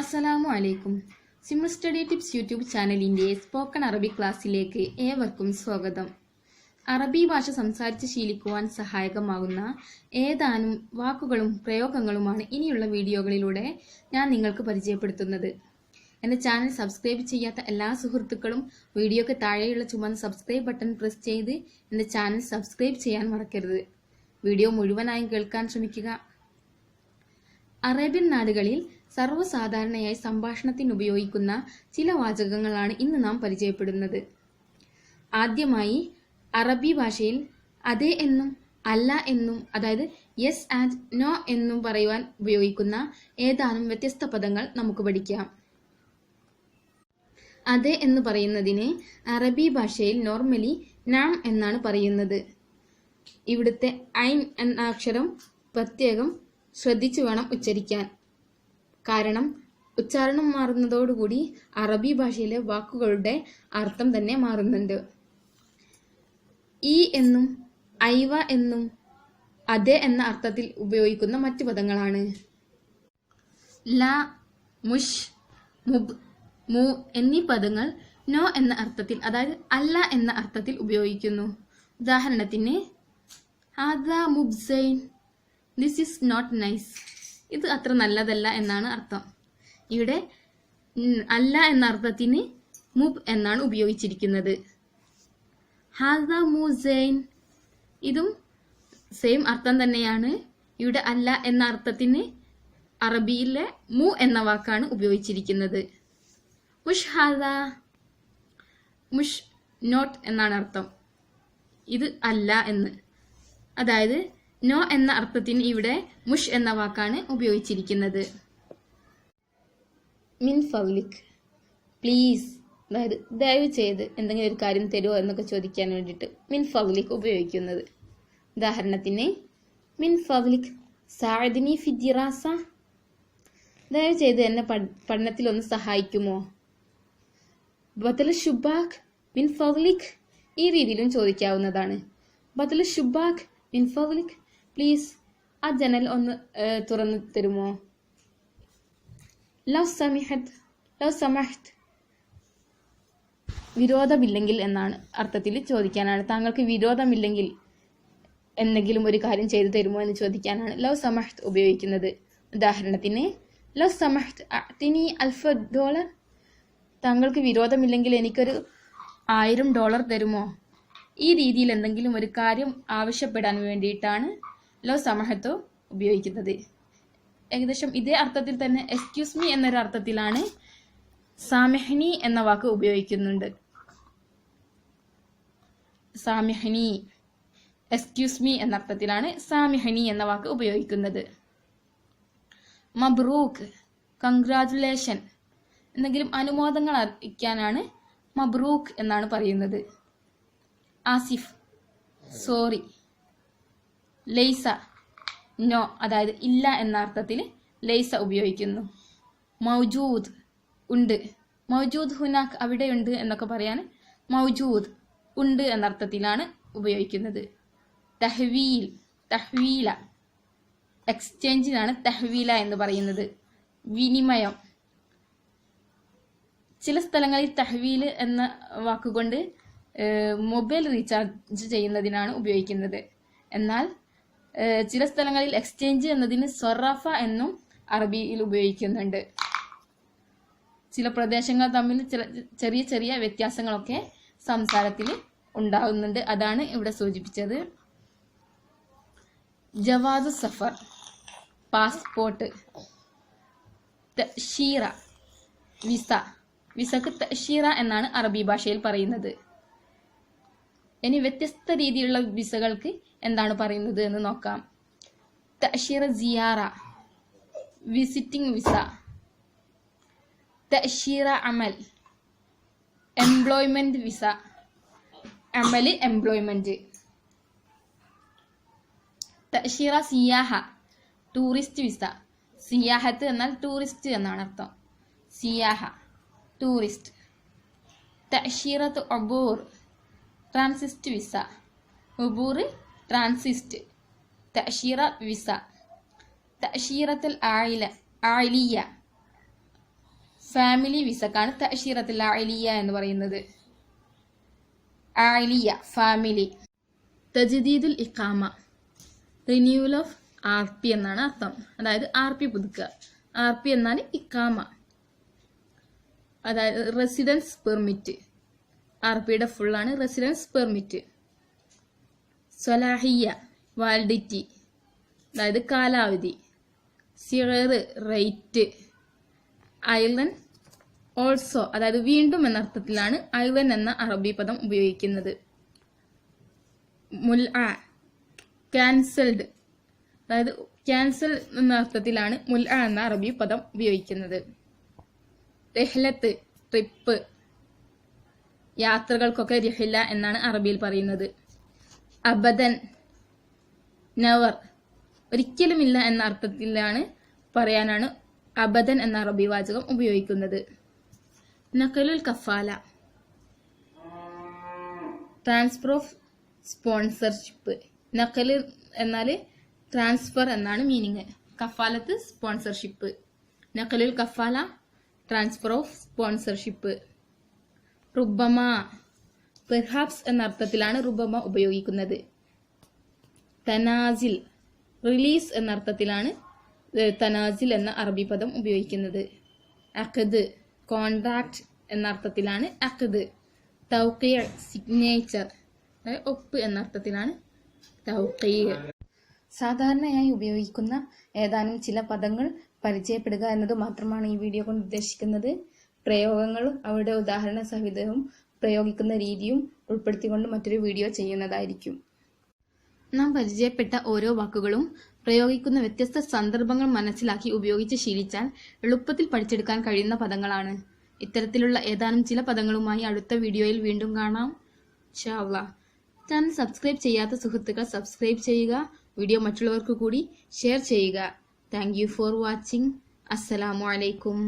അസ്സലാമു അലൈക്കും. Simple study tips YouTube ചാനലിന്റെ സ്പോക്കൺ അറബി ക്ലാസ്സിലേക്ക് ഏവർക്കും സ്വാഗതം. അറബി ഭാഷ സംസാരിച്ച് ശീലിക്കുവാൻ സഹായകമാകുന്ന ഏതാനും വാക്കുകളും പ്രയോഗങ്ങളുമാണ് ഇനിയുള്ള വീഡിയോകളിലൂടെ ഞാൻ നിങ്ങൾക്ക് പരിചയപ്പെടുത്തുന്നത്. എന്റെ ചാനൽ സബ്സ്ക്രൈബ് ചെയ്യാത്ത എല്ലാ സുഹൃത്തുക്കളും വീഡിയോയ്ക്ക് താഴെയുള്ള ചുമന്ന സബ്സ്ക്രൈബ് ബട്ടൺ പ്രസ് ചെയ്ത് എന്റെ ചാനൽ സബ്സ്ക്രൈബ് ചെയ്യാൻ മറക്കരുത്. വീഡിയോ മുഴുവനായും കേൾക്കാൻ ശ്രമിക്കുക. അറേബ്യൻ നാടുകളിൽ സർവസാധാരണയായി സംഭാഷണത്തിന് ഉപയോഗിക്കുന്ന ചില വാചകങ്ങളാണ് ഇന്ന് നാം പരിചയപ്പെടുന്നത്. ആദ്യമായി അറബി ഭാഷയിൽ അതെ എന്നും അല്ല എന്നും അതായത് യെസ് ആൻഡ് നോ എന്നും പറയുവാൻ ഉപയോഗിക്കുന്ന ഏതാനും വ്യത്യസ്ത പദങ്ങൾ നമുക്ക് പഠിക്കാം. അതെ എന്ന് പറയുന്നതിന് അറബി ഭാഷയിൽ നോർമലി നാം എന്നാണ് പറയുന്നത്. ഇവിടുത്തെ ഐൻ എന്ന അക്ഷരം പ്രത്യേകം ശ്രദ്ധിച്ചു വേണം ഉച്ചരിക്കാൻ. കാരണം ഉച്ചാരണം മാറുന്നതോടുകൂടി അറബി ഭാഷയിലെ വാക്കുകളുടെ അർത്ഥം തന്നെ മാറുന്നുണ്ട്. ഈ എന്നും ഐവ എന്നും അതെ എന്ന അർത്ഥത്തിൽ ഉപയോഗിക്കുന്ന മറ്റു പദങ്ങളാണ്. ല മുഷ് മുബ് മു എന്നീ പദങ്ങൾ നോ എന്ന അർത്ഥത്തിൽ അതായത് അല്ല എന്ന അർത്ഥത്തിൽ ഉപയോഗിക്കുന്നു. ഉദാഹരണത്തിന് ഹാദ മുബ്സൈൻ ദിസ് ഈസ് നോട്ട് നൈസ്. ഇത് അത്ര നല്ലതല്ല എന്നാണ് അർത്ഥം. ഇവിടെ അല്ല എന്ന അർത്ഥത്തിന് മുബ് എന്നാണ് ഉപയോഗിച്ചിരിക്കുന്നത്. ഹാസ മുസൈൻ. ഇതും സെയിം അർത്ഥം തന്നെയാണ്. ഇവിടെ അല്ല എന്ന അർത്ഥത്തിന് അറബിയിലെ മു എന്ന വാക്കാണ് ഉപയോഗിച്ചിരിക്കുന്നത്. മുഷ് ഹാസ മുഷ് നോട്ട് എന്നാണ് അർത്ഥം. ഇത് അല്ല എന്ന്. അതായത് നോ എന്ന അർത്ഥത്തിന് ഇവിടെ മുഷ് എന്ന വാക്കാണ് ഉപയോഗിച്ചിരിക്കുന്നത്. മിൻ ഫൗലിക് പ്ലീസ് അതായത് ദയവ് ചെയ്ത് എന്തെങ്കിലും ഒരു കാര്യം തരുമോ എന്നൊക്കെ ചോദിക്കാൻ വേണ്ടിയിട്ട് മിൻ ഫൗലിക് ഉപയോഗിക്കുന്നത്. ഉദാഹരണത്തിന് മിൻ ഫൗലിക് സാദിനി ഫിദിറാസ ദയവ് ചെയ്ത് എന്നെ പഠ- പഠനത്തിൽ ഒന്ന് സഹായിക്കുമോ? ബദൽ ഷുബാഖ് മിൻ ഫൗലിക് ഈ രീതിയിലും ചോദിക്കാവുന്നതാണ്. ബദൽ ഷുബാഖ് മിൻ ഫൗലിക് പ്ലീസ് ആ ജനൽ ഒന്ന് തുറന്നു തരുമോ? ലവ് സമിഹത്ത് ലവ് സമഹത്ത് വിരോധമില്ലെങ്കിൽ എന്നാണ് അർത്ഥത്തിൽ ചോദിക്കാനാണ്. താങ്കൾക്ക് വിരോധമില്ലെങ്കിൽ എന്തെങ്കിലും ഒരു കാര്യം ചെയ്തു തരുമോ എന്ന് ചോദിക്കാനാണ് ലവ് സമഹത്ത് ഉപയോഗിക്കുന്നത്. ഉദാഹരണത്തിന് ലവ് സമഹത്ത് അത്തിനി അൽഫ ഡോളർ. താങ്കൾക്ക് വിരോധമില്ലെങ്കിൽ എനിക്കൊരു ആയിരം ഡോളർ തരുമോ? ഈ രീതിയിൽ എന്തെങ്കിലും ഒരു കാര്യം ആവശ്യപ്പെടാൻ വേണ്ടിയിട്ടാണ് ലോ സമഹത്തോ ഉപയോഗിക്കുന്നത്. ഏകദേശം ഇതേ അർത്ഥത്തിൽ തന്നെ എക്സ്ക്യൂസ് മീ എന്നൊരു അർത്ഥത്തിലാണ് സാമ്യഹ്നി എന്ന വാക്ക് ഉപയോഗിക്കുന്നുണ്ട്. സാമ്യഹ്നി എക്സ്ക്യൂസ് മീ എന്ന അർത്ഥത്തിലാണ് സാമിഹനി എന്ന വാക്ക് ഉപയോഗിക്കുന്നത്. മബ്രൂക്ക് കൺഗ്രാറ്റുലേഷൻ എന്തെങ്കിലും അനുമോദങ്ങൾ അറിയിക്കാനാണ് മബ്രൂക്ക് എന്നാണ് പറയുന്നത്. ആസിഫ് സോറി ലൈസ. നോ അതായത് ഇല്ല എന്ന അർത്ഥത്തിൽ ലെയ്സ ഉപയോഗിക്കുന്നു. മൗജൂദ് ഉണ്ട്. മൗജൂദ് ഹുനാക്ക് അവിടെയുണ്ട് എന്നൊക്കെ പറയാൻ മൗജൂദ് ഉണ്ട് എന്നർത്ഥത്തിലാണ് ഉപയോഗിക്കുന്നത്. തഹ്വീൽ തഹ്വീല. എക്സ്ചേഞ്ചിനാണ് തഹ്വീല എന്ന് പറയുന്നത്. വിനിമയം. ചില സ്ഥലങ്ങളിൽ തഹ്വീൽ എന്ന വാക്കുകൊണ്ട് മൊബൈൽ റീചാർജ് ചെയ്യുന്നതിനാണ് ഉപയോഗിക്കുന്നത്. എന്നാൽ ചില സ്ഥലങ്ങളിൽ എക്സ്ചേഞ്ച് എന്നതിന് സൊറാഫ എന്നും അറബിയിൽ ഉപയോഗിക്കുന്നുണ്ട്. ചില പ്രദേശങ്ങൾ തമ്മിൽ ചെറിയ ചെറിയ വ്യത്യാസങ്ങളൊക്കെ സംസാരത്തിൽ ഉണ്ടാകുന്നുണ്ട് അതാണ് ഇവിടെ സൂചിപ്പിച്ചത്. ജവാദ് സഫർ പാസ്പോർട്ട് ഷീറ വിസ. വിസക്ക് ഷീറ എന്നാണ് അറബി ഭാഷയിൽ പറയുന്നത്. ഇനി വ്യത്യസ്ത രീതിയിലുള്ള വിസകൾക്ക് എന്താണ് പറയുന്നത് എന്ന് നോക്കാം. തഷീറ സിയാറ വിസിറ്റിംഗ് വിസ തഷീറ അമൽ എംപ്ലോയ്മെന്റ് വിസ അമൽ എംപ്ലോയ്മെന്റ്. തഷീറ സിയാഹ ടൂറിസ്റ്റ് വിസ. സിയാഹത്ത് എന്നാൽ ടൂറിസ്റ്റ് എന്നാണ് അർത്ഥം. സിയാഹ ടൂറിസ്റ്റ്. തഷീറത്ത് ഒബൂർ ട്രാൻസിസ്റ്റ് വിസ. ഉബൂറി ട്രാൻസിസ്റ്റ്. തഷീറ വിസ. തഷീറത്തിൽ ആയില ആയിലിയ. ഫാമിലി വിസക്കാണ് തഷീറത്തിൽ ആയിലിയ എന്ന് പറയുന്നത്. ആയിലിയ ഫാമിലി. തജദീദുൽ ഇഖാമ. റിന്യൂവൽ ഓഫ് ആർ പി എന്നാണ് അർത്ഥം. അതായത് ആർ പി പുതുക്കുക. ആർ പി എന്നാൽ ഇക്കാമ അതായത് റെസിഡൻസ് പെർമിറ്റ്. പിയുടെ ഫുള്ളാണ് റെസിഡൻസ് പെർമിറ്റ് സൊലാഹിയ വാലിഡിറ്റി അതായത് കാലാവധി. സിററ് റേറ്റ് ഐലൻ ഓൾസോ അതായത് വീണ്ടും എന്ന അർത്ഥത്തിലാണ് ഐലൻ എന്ന അറബി പദം ഉപയോഗിക്കുന്നത്. മുൽ ആ ക്യാൻസൽഡ് അതായത് ക്യാൻസൽ എന്ന അർത്ഥത്തിലാണ് മുൽ എന്ന അറബി പദം ഉപയോഗിക്കുന്നത്. രഹ്ലത്ത് ട്രിപ്പ് യാത്രകൾക്കൊക്കെ രഹില്ല എന്നാണ് അറബിയിൽ പറയുന്നത്. അബദൻ നവർ ഒരിക്കലുമില്ല എന്ന അർത്ഥത്തിലാണ് പറയാനാണ് അബദൻ എന്ന അറബി വാചകം ഉപയോഗിക്കുന്നത്. നക്കലുൽ കഫാല. ട്രാൻസ്ഫർ ഓഫ് സ്പോൺസർഷിപ്പ് നക്കൽ എന്നാൽ ട്രാൻസ്ഫർ എന്നാണ് മീനിങ് കഫാലത്ത് സ്പോൺസർഷിപ്പ് നക്കലുൽ കഫാല ട്രാൻസ്ഫർ ഓഫ് സ്പോൺസർഷിപ്പ് റുബമ പെർഹാപ്സ് എന്ന അർത്ഥത്തിലാണ് റുബമ ഉപയോഗിക്കുന്നത്. തനാസിൽ റിലീസ് എന്ന അർത്ഥത്തിലാണ് തനാസിൽ എന്ന അറബി പദം ഉപയോഗിക്കുന്നത്. അഖദ് കോൺട്രാക്ട് എന്ന അർത്ഥത്തിലാണ് അഖദ്. തൗക്കിയ സിഗ്നേച്ചർ ഒപ്പ് എന്ന അർത്ഥത്തിലാണ് തൗക്കിയ സാധാരണയായി ഉപയോഗിക്കുന്ന ഏതാനും ചില പദങ്ങൾ പരിചയപ്പെടുക എന്നത് മാത്രമാണ് ഈ വീഡിയോ കൊണ്ട് ഉദ്ദേശിക്കുന്നത്. പ്രയോഗങ്ങളും അവരുടെ ഉദാഹരണ സഹിതവും പ്രയോഗിക്കുന്ന രീതിയും ഉൾപ്പെടുത്തിക്കൊണ്ട് മറ്റൊരു വീഡിയോ ചെയ്യുന്നതായിരിക്കും. നാം പരിചയപ്പെട്ട ഓരോ വാക്കുകളും പ്രയോഗിക്കുന്ന വ്യത്യസ്ത സന്ദർഭങ്ങൾ മനസ്സിലാക്കി ഉപയോഗിച്ച് ശീലിച്ചാൽ എളുപ്പത്തിൽ പഠിച്ചെടുക്കാൻ കഴിയുന്ന പദങ്ങളാണ്. ഇത്തരത്തിലുള്ള ഏതാനും ചില പദങ്ങളുമായി അടുത്ത വീഡിയോയിൽ വീണ്ടും കാണാം. ഷാവ്ല ചാനൽ സബ്സ്ക്രൈബ് ചെയ്യാത്ത സുഹൃത്തുക്കൾ സബ്സ്ക്രൈബ് ചെയ്യുക വീഡിയോ മറ്റുള്ളവർക്ക് കൂടി ഷെയർ ചെയ്യുക. Thank for watching. അസ്സലാമു അലൈക്കും.